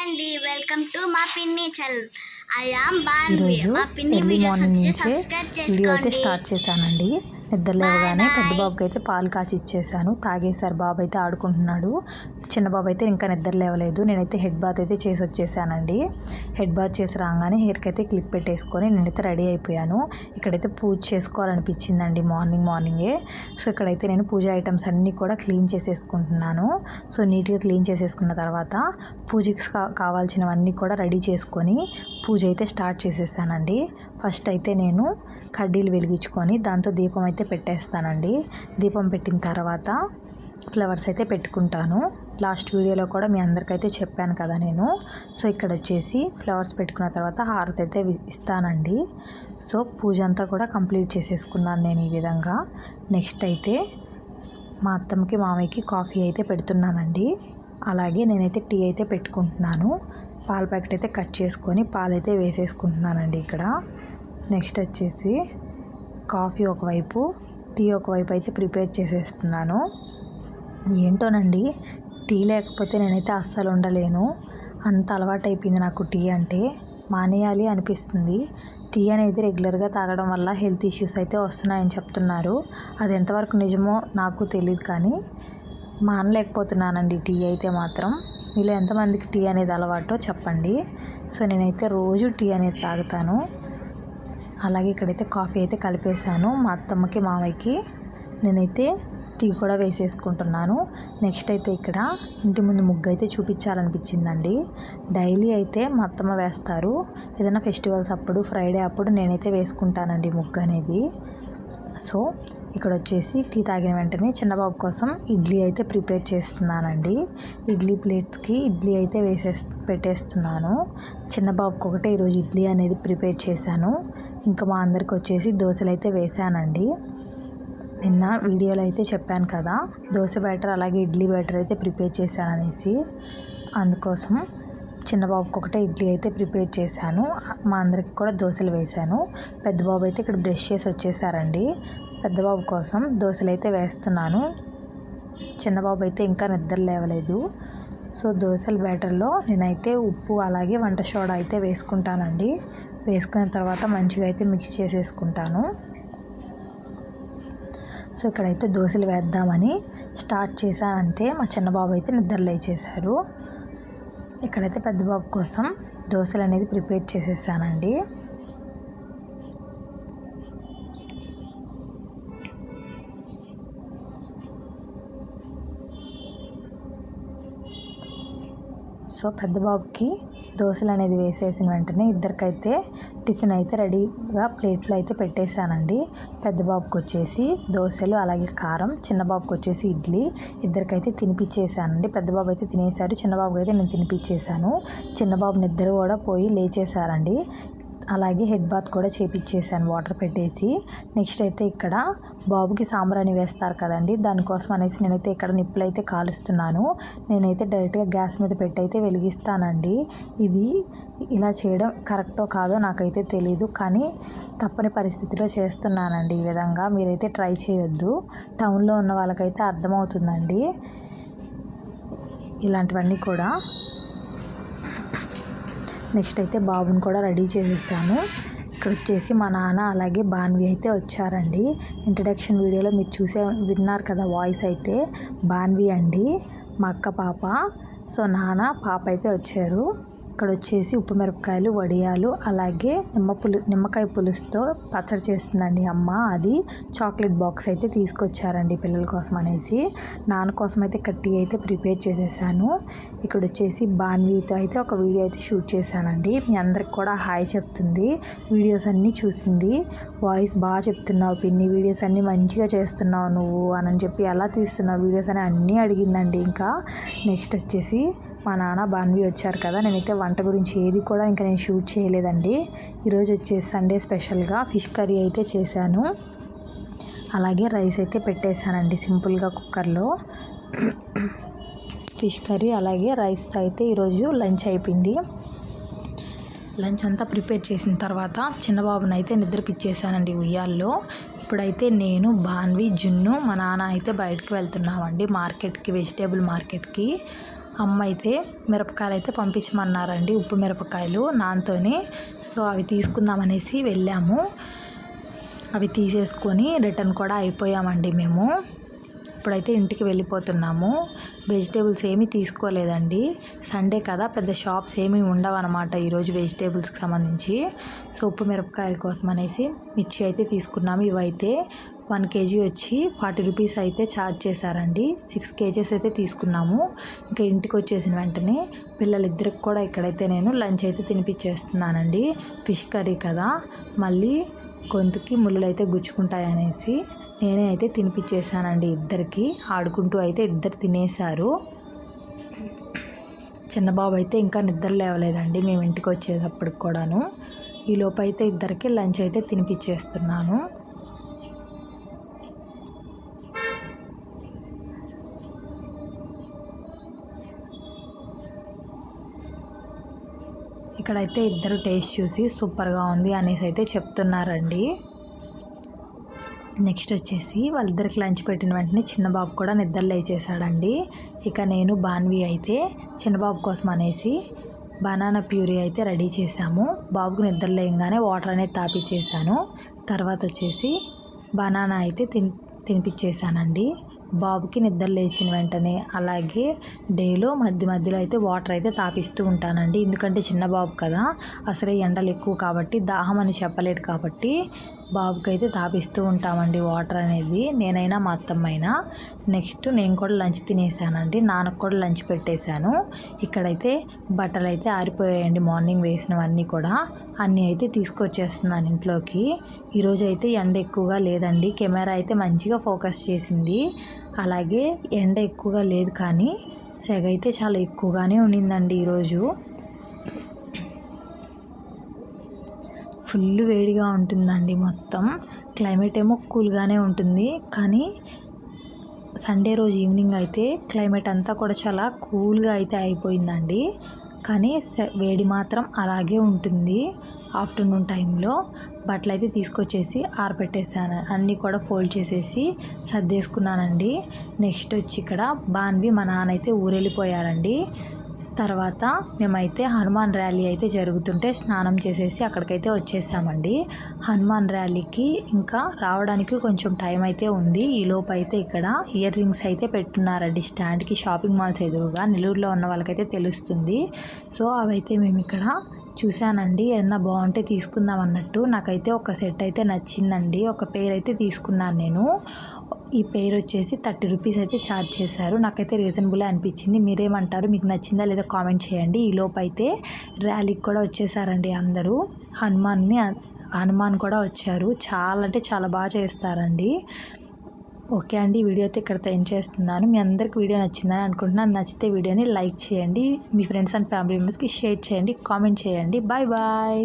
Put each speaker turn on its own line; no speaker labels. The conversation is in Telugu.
అండి వెల్కమ్ టు మా పిన్ని చల్. I am Banvi.
ఈరోజు
మా పిన్ని వీడియోస్ వచ్చి సబ్స్క్రైబ్ చేసుకోండి.
స్టార్ట్ చేశానండి. నిద్ర లేవగానే
Bye,
పెద్ద
bye.
బాబుకి అయితే పాలు కాచి ఇచ్చేసాను తాగేశారు. బాబు అయితే ఆడుకుంటున్నాడు. చిన్న బాబు అయితే ఇంకా నిద్ర లేవలేదు నేనైతే హెడ్ బాత్ అయితే చేసి వచ్చేసానండి హెడ్ బాత్ చేసి రాగానే హెయిర్కి అయితే క్లిప్ పెట్టేసుకొని నేనైతే రెడీ అయిపోయాను. ఇక్కడైతే పూజ చేసుకోవాలనిపించిందండి మార్నింగ్ మార్నింగే. సో ఇక్కడైతే నేను పూజ ఐటమ్స్ అన్నీ కూడా క్లీన్ చేసేసుకుంటున్నాను. సో నీట్గా క్లీన్ చేసేసుకున్న తర్వాత పూజకి కా- కావాల్సినవన్నీ కూడా రెడీ చేసుకొని పూజ అయితే స్టార్ట్ చేసేసానండి. ఫస్ట్ అయితే నేను కడ్డీలు వెలిగించుకొని దాంతో దీపం అయితే పెట్టేస్తానండి. దీపం పెట్టిన తర్వాత ఫ్లవర్స్ అయితే పెట్టుకుంటాను. లాస్ట్ వీడియోలో కూడా మీ అందరికైతే చెప్పాను కదా నేను. సో ఇక్కడ వచ్చేసి ఫ్లవర్స్ పెట్టుకున్న తర్వాత హారతి అయితే ఇస్తానండి. సో పూజ అంతా కూడా కంప్లీట్ చేసేసుకున్నాను నేను ఈ విధంగా. నెక్స్ట్ అయితే మా అత్తమ్మకి మామయ్యకి కాఫీ అయితే పెడుతున్నానండి. అలాగే నేనైతే టీ అయితే పెట్టుకుంటున్నాను. పాల ప్యాకెట్ అయితే కట్ చేసుకొని పాలైతే వేసేసుకుంటున్నానండి ఇక్కడ. నెక్స్ట్ వచ్చేసి కాఫీ ఒకవైపు టీ ఒకవైపు అయితే ప్రిపేర్ చేసేస్తున్నాను. ఏంటోనండి టీ లేకపోతే నేనైతే అస్సలు ఉండలేను. అంత అలవాటు అయిపోయింది నాకు టీ అంటే. మానేయాలి అనిపిస్తుంది. టీ అనేది రెగ్యులర్గా తాగడం వల్ల హెల్త్ ఇష్యూస్ అయితే వస్తున్నాయని చెప్తున్నారు. అది ఎంతవరకు నిజమో నాకు తెలియదు కానీ మానలేకపోతున్నానండి టీ అయితే మాత్రం. మీలో ఎంతమందికి టీ అనేది అలవాటో చెప్పండి. సో నేనైతే రోజు టీ అనేది తాగుతాను. అలాగే ఇక్కడైతే కాఫీ అయితే కలిపేశాను. మా అత్తమ్మకి మామయ్యకి నేనైతే టీ కూడా వేసేసుకుంటున్నాను. నెక్స్ట్ అయితే ఇక్కడ ఇంటి ముందు ముగ్గు అయితే చూపించాలనిపించిందండి. డైలీ అయితే మా అత్తమ్మ వేస్తారు. ఏదైనా ఫెస్టివల్స్ అప్పుడు ఫ్రైడే అప్పుడు నేనైతే వేసుకుంటానండి ముగ్గు అనేది. సో ఇక్కడ వచ్చేసి టీ తాగిన వెంటనే చిన్నబాబు కోసం ఇడ్లీ అయితే ప్రిపేర్ చేస్తున్నానండి. ఇడ్లీ ప్లేట్స్కి ఇడ్లీ అయితే వేసే పెట్టేస్తున్నాను. చిన్నబాబుకి ఒకటే ఈరోజు ఇడ్లీ అనేది ప్రిపేర్ చేశాను. ఇంకా మా అందరికి వచ్చేసి దోశలు అయితే వేసానండి నిన్న వీడియోలో అయితే చెప్పాను కదా దోశ బ్యాటర్ అలాగే ఇడ్లీ బ్యాటర్ అయితే ప్రిపేర్ చేశాననేసి. అందుకోసం చిన్న బాబుకి ఒకటే ఇడ్లీ అయితే ప్రిపేర్ చేశాను. మా అందరికి కూడా దోశలు వేశాను. పెద్ద బాబు అయితే ఇక్కడ బ్రష్ చేసి వచ్చేసారండి పెద్దబాబు కోసం దోశలు అయితే వేస్తున్నాను. చిన్న బాబు అయితే ఇంకా నిద్ర లేవలేదు. సో దోశల బ్యాటర్లో నేనైతే ఉప్పు అలాగే వంట సోడా అయితే వేసుకుంటానండి. వేసుకున్న తర్వాత మంచిగా అయితే మిక్స్ చేసేసుకుంటాను. సో ఇక్కడైతే దోశలు వేద్దామని స్టార్ట్ చేశానంతే మా చిన్న బాబు అయితే నిద్ర లేచేశారు. ఇక్కడైతే పెద్దబాబు కోసం దోశలు అనేది ప్రిపేర్ చేసేసానండి. సో పెద్ద బాబుకి దోశలు అనేది వేసేసిన వెంటనే ఇద్దరికైతే టిఫిన్ అయితే రెడీగా ప్లేట్లో అయితే పెట్టేశానండి. పెద్ద బాబుకి వచ్చేసి దోశలు అలాగే కారం చిన్న బాబుకి వచ్చేసి ఇడ్లీ ఇద్దరికైతే తినిపించేశానండి పెద్ద బాబు అయితే తినేశారు చిన్న బాబుకి అయితే నేను తినిపించేశాను చిన్న బాబుని ఇద్దరు కూడా పోయి లేచేశారండి. అలాగే హెడ్ బాత్ కూడా చేపిచ్చేసాను వాటర్ పెట్టేసి. నెక్స్ట్ అయితే ఇక్కడ బాబుకి సాంబ్రాణి వేస్తారు కదండి దానికోసం అనేసి నేనైతే ఇక్కడ నిప్పులు అయితే కాలుస్తున్నాను. నేనైతే డైరెక్ట్గా గ్యాస్ మీద పెట్టి అయితే వెలిగిస్తానండి. ఇది ఇలా చేయడం కరెక్టో కాదో నాకైతే తెలీదు కానీ తప్పని పరిస్థితిలో చేస్తున్నానండి ఈ విధంగా. మీరైతే ట్రై చేయొద్దు టౌన్లో ఉన్న వాళ్ళకైతే అర్థమవుతుందండి. ఇలాంటివన్నీ కూడా. నెక్స్ట్ అయితే బాబుని కూడా రెడీ చేసేసాను. ఇక్కడ వచ్చేసి మా నాన్న అలాగే బాన్వి అయితే వచ్చారండి. ఇంట్రడక్షన్ వీడియోలో మీరు చూసే విన్నారు కదా వాయిస్ అయితే. బాన్వి అండి మా అక్క పాప. సో నాన్న పాప అయితే వచ్చారు. ఇక్కడ వచ్చేసి ఉప్పు మిరపకాయలు వడియాలు అలాగే నిమ్మ పులు నిమ్మకాయ పులుసుతో పచ్చడి చేస్తుందండి అమ్మ. అది చాక్లెట్ బాక్స్ అయితే తీసుకొచ్చారండి పిల్లల కోసం అనేసి. నాన్న కోసం అయితే కట్టి అయితే ప్రిపేర్ చేసేసాను. ఇక్కడ వచ్చేసి బాన్వీతో అయితే ఒక వీడియో అయితే షూట్ చేశానండి. మీ అందరికి కూడా హాయ్ చెప్తుంది. వీడియోస్ అన్నీ చూసింది. వాయిస్ బాగా చెప్తున్నావు పిన్ని. వీడియోస్ అన్నీ మంచిగా చేస్తున్నావు నువ్వు అని చెప్పి ఎలా తీస్తున్నావు వీడియోస్ అని అన్నీ అడిగిందండి ఇంకా. నెక్స్ట్ వచ్చేసి మా నాన్న బాన్వి వచ్చారు కదా నేనైతే వంట గురించి ఏది కూడా ఇంకా నేను షూట్ చేయలేదండి. ఈరోజు వచ్చేసి సండే స్పెషల్గా ఫిష్ కర్రీ అయితే చేశాను. అలాగే రైస్ అయితే పెట్టేశానండి సింపుల్గా కుక్కర్లో. ఫిష్ కర్రీ అలాగే రైస్తో అయితే ఈరోజు లంచ్ అయిపోయింది. లంచ్ అంతా ప్రిపేర్ చేసిన తర్వాత చిన్నబాబుని అయితే నిద్రపిచ్చేసానండి ఉయ్యాల్లో. ఇప్పుడైతే నేను బాన్వి జున్ను మా నాన్న అయితే బయటకు వెళ్తున్నామండి మార్కెట్కి వెజిటేబుల్ మార్కెట్కి. అమ్మ అయితే మిరపకాయలు అయితే పంపించమన్నారండి. ఉప్పు మిరపకాయలు నాన్నతోనే సో అవి తీసుకుందామనేసి వెళ్ళాము. అవి తీసేసుకొని రిటర్న్ కూడా అయిపోయామండి మేము. ఇప్పుడైతే ఇంటికి వెళ్ళిపోతున్నాము. వెజిటేబుల్స్ ఏమీ తీసుకోలేదండి. సండే కదా పెద్ద షాప్స్ ఏమీ ఉండవు అనమాట ఈరోజు వెజిటేబుల్స్కి సంబంధించి. సో ఉప్పు మిరపకాయల కోసం అనేసి మిర్చి అయితే తీసుకున్నాము. ఇవైతే వన్ కేజీ వచ్చి ఫార్టీ రూపీస్ అయితే ఛార్జ్ చేశారండి. సిక్స్ కేజెస్ అయితే తీసుకున్నాము. ఇంకా ఇంటికి వచ్చేసిన వెంటనే పిల్లలిద్దరికి కూడా ఇక్కడైతే నేను లంచ్ అయితే తినిపించేస్తున్నానండి ఫిష్ కర్రీ కదా. మళ్ళీ గొంతుకి ముళ్ళులు అయితే గుచ్చుకుంటాయి అనేసి నేనే అయితే తినిపించేశానండి ఇద్దరికి. ఆడుకుంటూ అయితే ఇద్దరు తినేశారు. చిన్నబాబు అయితే ఇంకా నిద్ర లేవలేదండి మేము ఇంటికి వచ్చేటప్పటికి కూడాను. ఈ లోపు అయితే ఇద్దరికి లంచ్ అయితే తినిపించేస్తున్నాను ఇక్కడైతే ఇద్దరు టేస్ట్ చూసి సూపర్గా ఉంది అనేసి అయితే చెప్తున్నారండి. నెక్స్ట్ వచ్చేసి వాళ్ళిద్దరికి లంచ్ పెట్టిన వెంటనే చిన్నబాబు కూడా నిద్ర లేచేసాడండి ఇక నేను బాన్వి అయితే చిన్నబాబు కోసం అనేసి బనానా ప్యూరీ అయితే రెడీ చేశాము. బాబుకు నిద్ర లేయంగానే వాటర్ అనేది తాపిచ్చేసాను తర్వాత వచ్చేసి బనానా అయితే తిని తినిపించేసానండి బాబుకి నిద్ర లేచిన వెంటనే అలాగే డేలో మధ్య మధ్యలో అయితే వాటర్ అయితే తాపిస్తూ ఉంటానండి. ఎందుకంటే చిన్న బాబు కదా అసలే ఎండలు ఎక్కువ కాబట్టి దాహం అని చెప్పలేడు కాబట్టి బాబుకి అయితే తాపిస్తూ ఉంటామండి వాటర్ అనేది. నేనైనా మా అత్తమ్మైనా. నెక్స్ట్ నేను కూడా లంచ్ తినేసానండి. నాన్నకు కూడా లంచ్ పెట్టేశాను. ఇక్కడైతే బట్టలు అయితే ఆరిపోయాయండి. మార్నింగ్ వేసినవన్నీ కూడా. అన్నీ అయితే తీసుకొచ్చేస్తున్నాను ఇంట్లోకి. ఈరోజు అయితే ఎండ ఎక్కువగా లేదండి. కెమెరా అయితే మంచిగా ఫోకస్ చేసింది. అలాగే ఎండ ఎక్కువగా లేదు కానీ సెగ అయితే చాలా ఎక్కువగానే ఉండిందండి ఈరోజు. ఫుల్ వేడిగా ఉంటుందండి మొత్తం. క్లైమేట్ ఏమో కూల్గానే ఉంటుంది. కానీ సండే రోజు ఈవినింగ్ అయితే క్లైమేట్ అంతా కూడా చాలా కూల్గా అయితే అయిపోయిందండి. కానీ స- వేడి మాత్రం అలాగే ఉంటుంది ఆఫ్టర్నూన్ టైంలో. బట్టలు అయితే తీసుకొచ్చేసి ఆరబెట్టేసాను అన్నీ కూడా ఫోల్డ్ చేసేసి సర్దేసుకున్నానండి. నెక్స్ట్ వచ్చి ఇక్కడ బాన్వి మా నాన్న అయితే ఊరెళ్ళిపోయారండి. తర్వాత మేమైతే హనుమాన్ ర్యాలీ అయితే జరుగుతుంటే స్నానం చేసేసి అక్కడికైతే వచ్చేసామండి. హనుమాన్ ర్యాలీకి ఇంకా రావడానికి కొంచెం టైం అయితే ఉంది. ఈ లోపు అయితే ఇక్కడ ఇయర్ రింగ్స్ అయితే పెట్టున్నారండి స్టాండ్కి. షాపింగ్ మాల్స్ ఎదురుగా నెల్లూరులో ఉన్న వాళ్ళకైతే తెలుస్తుంది. సో అవైతే మేము ఇక్కడ చూశానండి. ఏదన్నా బాగుంటే తీసుకుందాం అన్నట్టు. నాకైతే ఒక సెట్ అయితే నచ్చిందండి. ఒక పేరు అయితే తీసుకున్నాను నేను. ఈ పేరు వచ్చేసి థర్టీ రూపీస్ అయితే ఛార్జ్ చేశారు. నాకైతే రీజనబుల్ అనిపించింది. మీరేమంటారు? మీకు నచ్చిందా లేదా కామెంట్ చేయండి. ఈ లోపు అయితే ర్యాలీకి కూడా వచ్చేసారండి అందరూ. హనుమాన్ని హనుమాన్ కూడా వచ్చారు. చాలా అంటే చాలా బాగా చేస్తారండి. ఓకే అండి. ఈ వీడియో అయితే ఇక్కడితో ఎండ్ చేస్తున్నాను. మీ అందరికి వీడియో నచ్చిందని అనుకుంటున్నాను. నచ్చితే వీడియోని లైక్ చేయండి. మీ ఫ్రెండ్స్ అండ్ ఫ్యామిలీ మెంబర్స్కి షేర్ చేయండి. కామెంట్ చేయండి. Bye bye.